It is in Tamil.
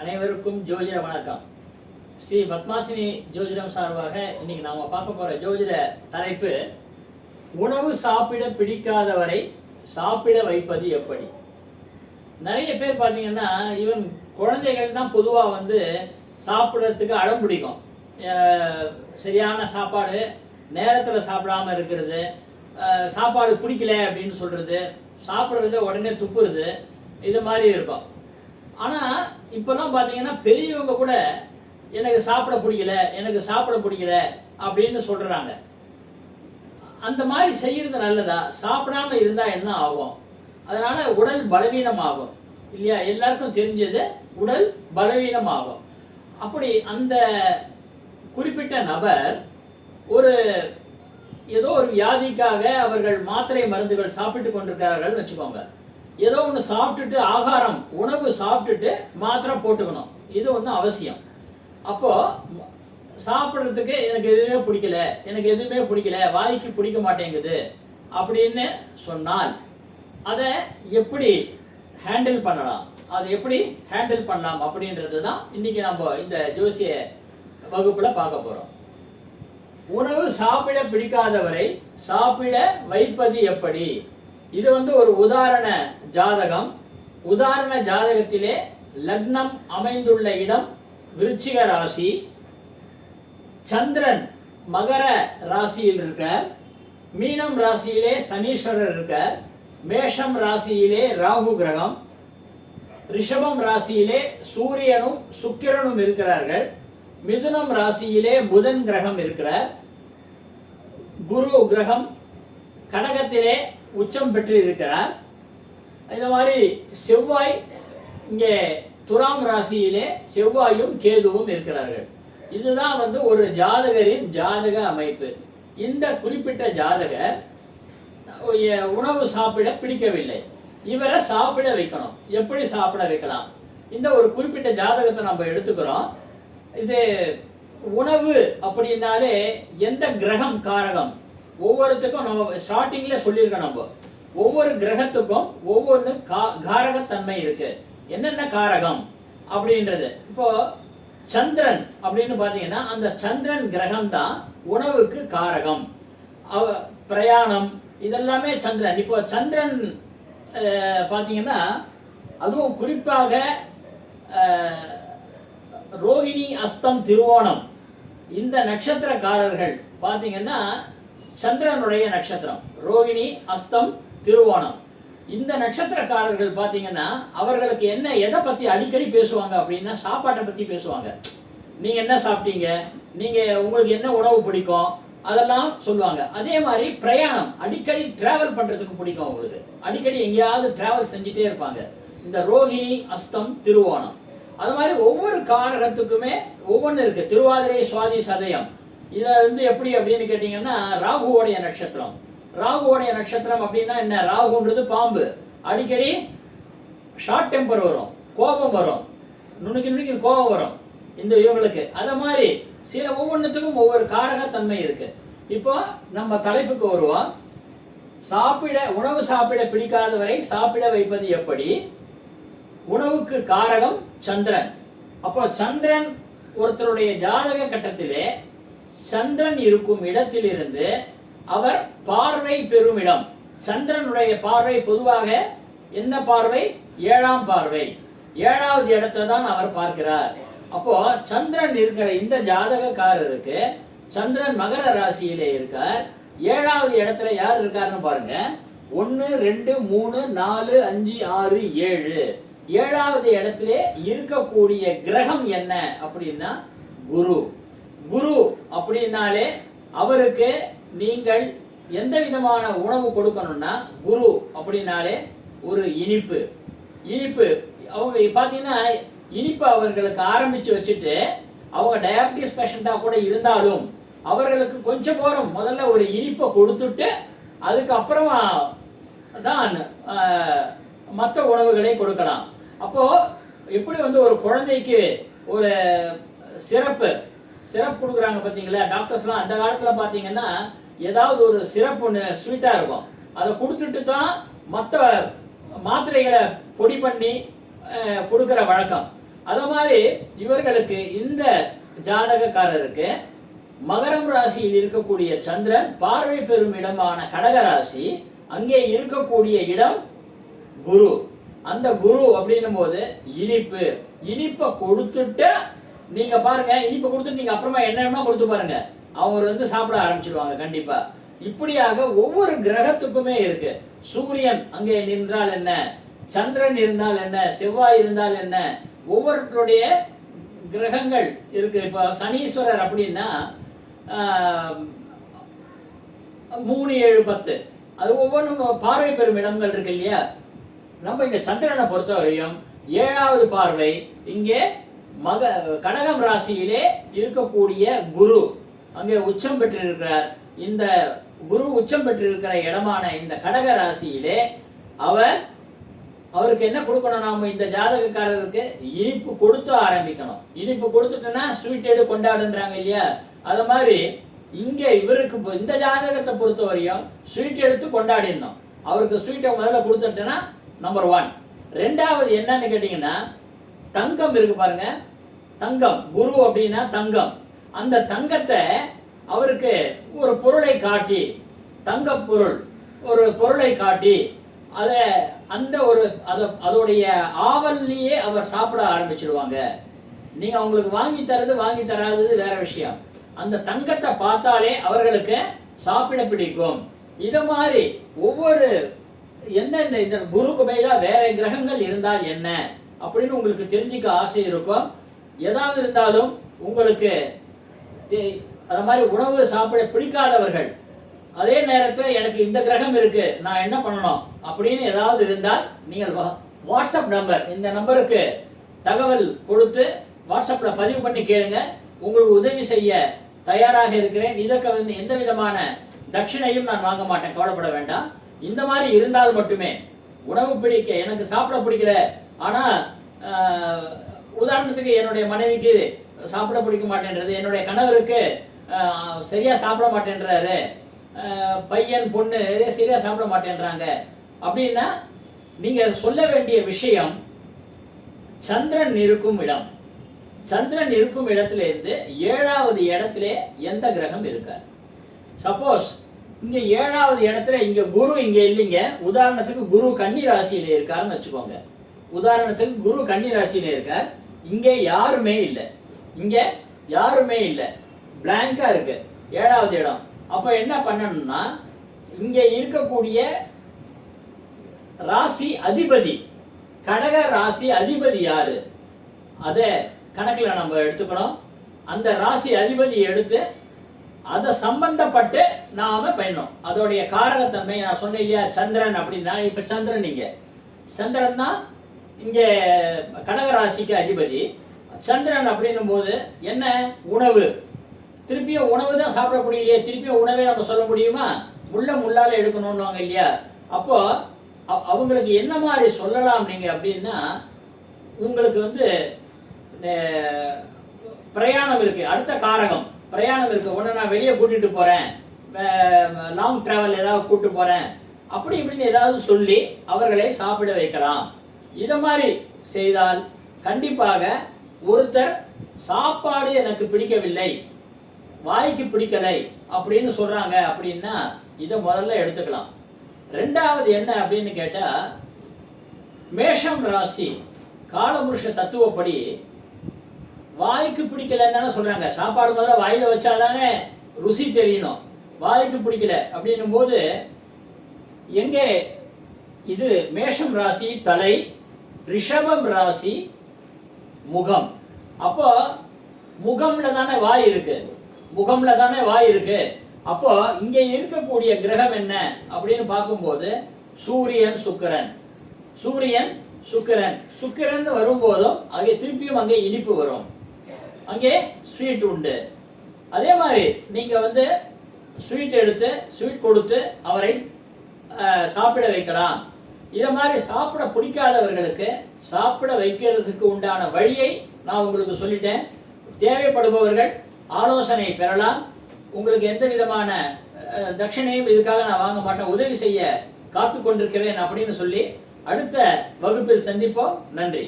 அனைவருக்கும் ஜோதிட வணக்கம். ஸ்ரீ பத்மாசினி ஜோதிடம் சார்பாக இன்னைக்கு நாம பார்க்க போற ஜோதிட தலைப்பு உணவு சாப்பிட பிடிக்காதவரை சாப்பிட வைப்பது எப்படி? நிறைய பேர் பார்த்தீங்கன்னா ஈவன் குழந்தைகள் தான் பொதுவாக வந்து சாப்பிட்றதுக்கு அடம் பிடிக்கும். சரியான சாப்பாடு நேரத்தில் சாப்பிடாம இருக்கிறது சாப்பாடு பிடிக்கல அப்படின்னு சொல்கிறது சாப்பிட்றது உடனே துப்புறது இது மாதிரி இருக்கும். ஆனால் இப்போல்லாம் பார்த்தீங்கன்னா பெரியவங்க கூட எனக்கு சாப்பிட பிடிக்கல எனக்கு சாப்பிட பிடிக்கல அப்படின்னு சொல்கிறாங்க அந்த மாதிரி செய்யறது நல்லதா? சாப்பிடாம இருந்தா என்ன ஆகும்? அதனால உடல் பலவீனமாகும். இல்லையா? எல்லாருக்கும் தெரிஞ்சது உடல் பலவீனமாகும். அப்படி அந்த குறிப்பிட்ட நபர் ஒரு ஏதோ ஒரு வியாதிக்காக அவர்கள் மாத்திரை மருந்துகள் சாப்பிட்டு கொண்டிருக்கிறார்கள் வச்சுக்கோங்க. ஏதோ ஒன்று சாப்பிட்டுட்டு ஆகாரம் உணவு சாப்பிட்டுட்டு மாத்திரை போட்டுக்கணும். இது ஒன்று அவசியம். அப்போது சாப்பிட்றதுக்கு எனக்கு எதுவுமே பிடிக்கல எனக்கு எதுவுமே பிடிக்கல வாய்க்கு பிடிக்க மாட்டேங்குது அப்படின்னு சொன்னால் அதை எப்படி ஹேண்டில் பண்ணலாம்? அதை எப்படி ஹேண்டில் பண்ணலாம் அப்படின்றது தான் இன்றைக்கி நம்ம இந்த ஜோசிய வகுப்பில் பார்க்க போகிறோம் உணவு சாப்பிட பிடிக்காதவரை சாப்பிட வைப்பது எப்படி? இது வந்து ஒரு உதாரண ஜாதகம். உதாரண ஜாதகத்திலே லக்னம் அமைந்துள்ள இடம் விருச்சிக ராசி. சந்திரன் மகர ராசியில் இருக்கார். மீனம் ராசியிலே சனீஸ்வரர் இருக்கார். மேஷம் ராசியிலே ராகு கிரகம். ரிஷபம் ராசியிலே சூரியனும் சுக்கிரனும் இருக்கிறார்கள். மிதுனம் ராசியிலே புதன் கிரகம் இருக்கிறார். குரு கிரகம். கடகத்திலே உச்சம் பெற்று இருக்கிறார் இந்த மாதிரி செவ்வாய் இங்கே துலாம் ராசியிலே செவ்வாயும் கேதுவும் இருக்கிறார்கள். இதுதான் வந்து ஒரு ஜாதகரின் ஜாதக அமைப்பு. இந்த குறிப்பிட்ட ஜாதகர் உணவு சாப்பிட பிடிக்கவில்லை. இவரை சாப்பிட வைக்கணும். எப்படி சாப்பிட வைக்கலாம்? இந்த ஒரு குறிப்பிட்ட ஜாதகத்தை நம்ம எடுத்துக்கிறோம். இது உணவு அப்படின்னாலே எந்த கிரகம் காரகம்? ஒவ்வொருத்துக்கும் நம்ம ஸ்டார்டிங்ல சொல்லியிருக்கோம் நம்ம. ஒவ்வொரு கிரகத்துக்கும் ஒவ்வொன்று கா காரகத்தன்மை இருக்கு. என்னென்ன காரகம்? அப்படின்றது. இப்போ சந்திரன் அப்படின்னு பார்த்தீங்கன்னா அந்த சந்திரன் கிரகம் தான் உணவுக்கு காரகம். அவ பிரயாணம் இதெல்லாமே சந்திரன். இப்போ சந்திரன் பார்த்தீங்கன்னா அதுவும் குறிப்பாக ரோகிணி அஸ்தம் திருவோணம். இந்த நட்சத்திரக்காரர்கள் பார்த்தீங்கன்னா சந்திரனுடைய நட்சத்திரம் ரோகிணி அஸ்தம் திருவோணம். இந்த நட்சத்திரக்காரர்கள் பார்த்தீங்கன்னா அவர்களுக்கு என்ன எதை பற்றி அடிக்கடி பேசுவாங்க அப்படின்னா சாப்பாட்டை பற்றி பேசுவாங்க. நீங்கள் என்ன சாப்பிட்டீங்க? நீங்கள் உங்களுக்கு என்ன உணவு பிடிக்கும்? அதெல்லாம் சொல்லுவாங்க. அதே மாதிரி பிரயாணம் அடிக்கடி டிராவல் பண்ணுறதுக்கு பிடிக்கும் அவங்களுக்கு. அடிக்கடி எங்கேயாவது டிராவல் செஞ்சுட்டே இருப்பாங்க. இந்த ரோகிணி அஸ்தம் திருவோணம். அது மாதிரி ஒவ்வொரு காரகத்துக்குமே ஒவ்வொன்று இருக்குது திருவாதிரை சுவாதி சதயம். இதை வந்து எப்படி அப்படின்னு கேட்டிங்கன்னா ராகுவோடைய நட்சத்திரம். ராகுவோடைய நட்சத்திரம் அப்படின்னா என்ன? ராகுன்றது பாம்பு. அடிக்கடி ஷார்ட் டெம்பர் வரும் கோபம் வரும். நுணுக்கி நுணுக்கி கோபம் வரும் இந்த இவங்களுக்கு. அதை மாதிரி சில ஒவ்வொன்றுத்துக்கும் ஒவ்வொரு காரகத்தன்மை இருக்கு. இப்போ நம்ம தலைப்புக்கு வருவோம். சாப்பிட உணவு சாப்பிட பிடிக்காதவரை சாப்பிட வைப்பது எப்படி? உணவுக்கு காரகம் சந்திரன். அப்போ சந்திரன் ஒருத்தருடைய ஜாதக கட்டத்திலே சந்திரன் இருக்கும் இடத்திலிருந்து அவர் பார்வை பெறும் இடம். சந்திரனுடைய பார்வை பொதுவாக என்ன பார்வை? ஏழாம் பார்வை. ஏழாவது இடத்தை தான் அவர் பார்க்கிறார். அப்போ சந்திரன் இருக்கிற இந்த ஜாதகக்காரருக்கு சந்திரன் மகர ராசியிலே இருக்கார். ஏழாவது இடத்துல யார் இருக்காருன்னு பாருங்க. ஒன்று ரெண்டு மூணு நாலு அஞ்சு ஆறு ஏழு. ஏழாவது இடத்துல இருக்கக்கூடிய கிரகம் என்ன அப்படின்னா குரு. குரு அப்படின்னாலே அவருக்கு நீங்கள் எந்த விதமான உணவு கொடுக்கணும்னா குரு அப்படின்னாலே ஒரு இனிப்பு. இனிப்பு அவங்க பார்த்தீங்கன்னா இனிப்பு அவர்களுக்கு ஆரம்பித்து வச்சுட்டு அவங்க டயாபிட்டிஸ் பேஷண்ட்டாக கூட இருந்தாலும் அவர்களுக்கு கொஞ்சம் போகிறோம் முதல்ல ஒரு இனிப்பை கொடுத்துட்டு அதுக்கப்புறமா தான் மற்ற உணவுகளை கொடுக்கலாம். அப்போது எப்படி வந்து ஒரு குழந்தைக்கு ஒரு சிறப்பு சிறப்பு கொடுக்குறாங்க பார்த்தீங்களா டாக்டர்ஸ்லாம் அந்த காலத்தில் பார்த்தீங்கன்னா ஏதாவது ஒரு சிறப்பு ஒன்று ஸ்வீட்டாக இருக்கும். அதை கொடுத்துட்டு தான் மற்ற மாத்திரைகளை பொடி பண்ணி கொடுக்குற வழக்கம். அது மாதிரி இவர்களுக்கு இந்த ஜாதகக்காரருக்கு மகரம் ராசியில் இருக்கக்கூடிய சந்திரன் பார்வை பெறும் இடமான கடக ராசி அங்கே இருக்கக்கூடிய இடம் குரு. அந்த குரு அப்படின்னும் போது இனிப்பு. இனிப்பை கொடுத்துட்டு நீங்க பாருங்க இனிப்பு கொடுத்துட்டு நீங்க அப்புறமா என்ன கொடுத்து பாருங்க. அவங்க வந்து சாப்பிட ஆரம்பிச்சிடுவாங்க கண்டிப்பா. இப்படியாக ஒவ்வொரு கிரகத்துக்குமே இருக்கு. சூரியன் அங்கே நின்றால் என்ன? சந்திரன் இருந்தால் என்ன? செவ்வாய் இருந்தால் என்ன? ஒவ்வொருத்தருடைய கிரகங்கள் இருக்கு. இப்போ சனீஸ்வரர் அப்படின்னா மூணு ஏழு பத்து. அது ஒவ்வொன்றும் பார்வை பெறும் இடங்கள் இருக்கு இல்லையா? நம்ம இந்த சந்திரனை பொறுத்தவரையும் ஏழாவது பார்வை இங்கே மக கடகம் ராசியிலே இருக்கக்கூடிய குரு அங்கே உச்சம் பெற்றிருக்கிறார். இந்த குரு உச்சம் பெற்றிருக்கிற இடமான இந்த கடக ராசியிலே அவர் அவருக்கு என்ன கொடுக்கணும் நாம இந்த ஜாதகக்காரருக்கு? இனிப்பு கொடுத்து ஆரம்பிக்கணும். இனிப்பு கொடுத்துட்டோன்னா ஸ்வீட் எடு கொண்டாடுன்றாங்க இல்லையா? அது மாதிரி இங்க இவருக்கு இந்த ஜாதகத்தை பொறுத்த வரையும் ஸ்வீட் எடுத்து கொண்டாடிடணும். அவருக்கு ஸ்வீட்டை முதல்ல கொடுத்துட்டோன்னா நம்பர் ஒன் ரெண்டாவது என்னன்னு கேட்டிங்கன்னா தங்கம் இருக்கு பாருங்க. தங்கம். குரு அப்படின்னா தங்கம். அந்த தங்கத்தை அவருக்கு ஒரு பொருளை காட்டி தங்க பொருள் ஒரு பொருளை காட்டி அதை அந்த ஒரு அதை அதோடைய ஆவல்லையே அவர் சாப்பிட ஆரம்பிச்சிடுவாங்க நீங்கள் அவங்களுக்கு வாங்கி தரது வாங்கி தராதது வேற விஷயம். அந்த தங்கத்தை பார்த்தாலே அவர்களுக்கு சாப்பிட பிடிக்கும். இதை மாதிரி ஒவ்வொரு எந்தெந்த இந்த குருக்கு மேல வேற கிரகங்கள் இருந்தால் என்ன? அப்படின்னு உங்களுக்கு தெரிஞ்சுக்க ஆசை இருக்கும். ஏதாவது இருந்தாலும் உங்களுக்கு தே- அது மாதிரி உணவு சாப்பிட பிடிக்காதவர்கள் அதே நேரத்தில் எனக்கு இந்த கிரகம் இருக்கு நான் என்ன பண்ணணும்? அப்படின்னு ஏதாவது இருந்தால் நீங்கள் வா- வாட்ஸ்அப் நம்பர் இந்த நம்பருக்கு தகவல் கொடுத்து வாட்ஸ்அப்பில் பதிவு பண்ணி கேளுங்க. உங்களுக்கு உதவி செய்ய தயாராக இருக்கிறேன். இதற்கு வந்து எந்த விதமான தட்சிணையும் நான் வாங்க மாட்டேன். கவலைப்பட வேண்டாம். இந்த மாதிரி இருந்தால் மட்டுமே உணவு பிடிக்க எனக்கு சாப்பிட பிடிக்கல ஆனால் உதாரணத்துக்கு என்னுடைய மனைவிக்கு சாப்பிட பிடிக்க மாட்டேன்றது என்னுடைய கணவருக்கு சரியாக சாப்பிட மாட்டேன்றாரு பையன் பொண்ணு சரியாக சாப்பிட மாட்டேன்றாங்க. அப்படின்னா நீங்கள் சொல்ல வேண்டிய விஷயம் சந்திரன் இருக்கும் இடம். சந்திரன் இருக்கும் இடத்துல இருந்து ஏழாவது இடத்திலே எந்த கிரகம் இருக்கார்? சப்போஸ் இங்கே ஏழாவது இடத்துல இங்கே குரு இங்கே இல்லைங்க. உதாரணத்துக்கு குரு கன்னி ராசியில் இருக்காருன்னு வச்சுக்கோங்க. உதாரணத்துக்கு குரு கன்னி ராசியில் இருக்கார் இங்கே யாருமே இல்லை. இங்கே யாருமே இல்லை. பிளாங்காக இருக்கு. ஏழாவது இடம். அப்போ என்ன பண்ணணும்னா இங்கே இருக்கக்கூடிய ராசி அதிபதி கடக ராசி அதிபதி யாரு? அதை கணக்கில் நம்ம எடுத்துக்கணும். அந்த ராசி அதிபதி எடுத்து அதை சம்பந்தப்பட்டு நாம பயணம் அதோடைய காரகத்தன்மை நான் சொன்னேன் இல்லையா? சந்திரன் அப்படின்னா இப்போ சந்திரன் நீங்கள் சந்திரன் தான் இங்கே கடகராசிக்கு அதிபதி சந்திரன் அப்படின்னும் போது என்ன? உணவு. திருப்பியும் உணவு தான் சாப்பிட இல்லையா திருப்பியும் உணவே நம்ம சொல்ல முடியுமா? முள்ள முள்ளால் எடுக்கணும்னுவாங்க இல்லையா? அப்போ அவங்களுக்கு என்ன மாதிரி சொல்லலாம் நீங்கள் அப்படின்னா உங்களுக்கு வந்து பிரயாணம் இருக்கு. அடுத்த காரகம். பிரயாணம் இருக்கு. உடனே நான் வெளியே கூட்டிட்டு போகிறேன் லாங் ட்ராவல் ஏதாவது கூப்பிட்டு போகிறேன் அப்படி இப்படின்னு ஏதாவது சொல்லி அவர்களை சாப்பிட வைக்கலாம். இதை மாதிரி செய்தால் கண்டிப்பாக ஒருத்தர் சாப்பாடு எனக்கு பிடிக்கவில்லை வாய்க்கு பிடிக்கலை அப்படின்னு சொல்கிறாங்க அப்படின்னா இதை முதல்ல எடுத்துக்கலாம். ரெண்டாவது என்ன அப்படின்னு கேட்டால் மேஷம் ராசி காலபுருஷ தத்துவப்படி வாய்க்கு பிடிக்கலன்னு தானே சொல்கிறாங்க சாப்பாடு முதல்ல வாயில் வச்சாதானே ருசி தெரியணும். வாய்க்கு பிடிக்கல அப்படின்னும் போது எங்கே? இது மேஷம் ராசி தலை ரிஷபம் ராசி முகம். அப்போ முகம்ல தானே வாய் இருக்கு. முகம்ல தானே வாய் இருக்கு. அப்போ இங்க இருக்கக்கூடிய கிரகம் என்ன அப்படின்னு பார்க்கும்போது சூரியன் சுக்கிரன். சூரியன் சுக்கிரன். சுக்கிரன் வரும்போதும் அங்கே திருப்பியும் அங்கே இனிப்பு வரும். அங்கே ஸ்வீட் உண்டு. அதே மாதிரி நீங்க வந்து ஸ்வீட் எடுத்து ஸ்வீட் கொடுத்து அவரை சாப்பிட வைக்கலாம். இதை மாதிரி சாப்பிட பிடிக்காதவர்களுக்கு சாப்பிட வைக்கிறதுக்கு உண்டான வழியை நான் உங்களுக்கு சொல்லிட்டேன். தேவைப்படுபவர்கள் ஆலோசனை பெறலாம். உங்களுக்கு எந்த விதமான தட்சிணையும் தட்சணையும் இதுக்காக நான் வாங்க மாட்டேன். உதவி செய்ய காத்து கொண்டிருக்கிறேன் அப்படின்னு சொல்லி அடுத்த வகுப்பில் சந்திப்போம். நன்றி.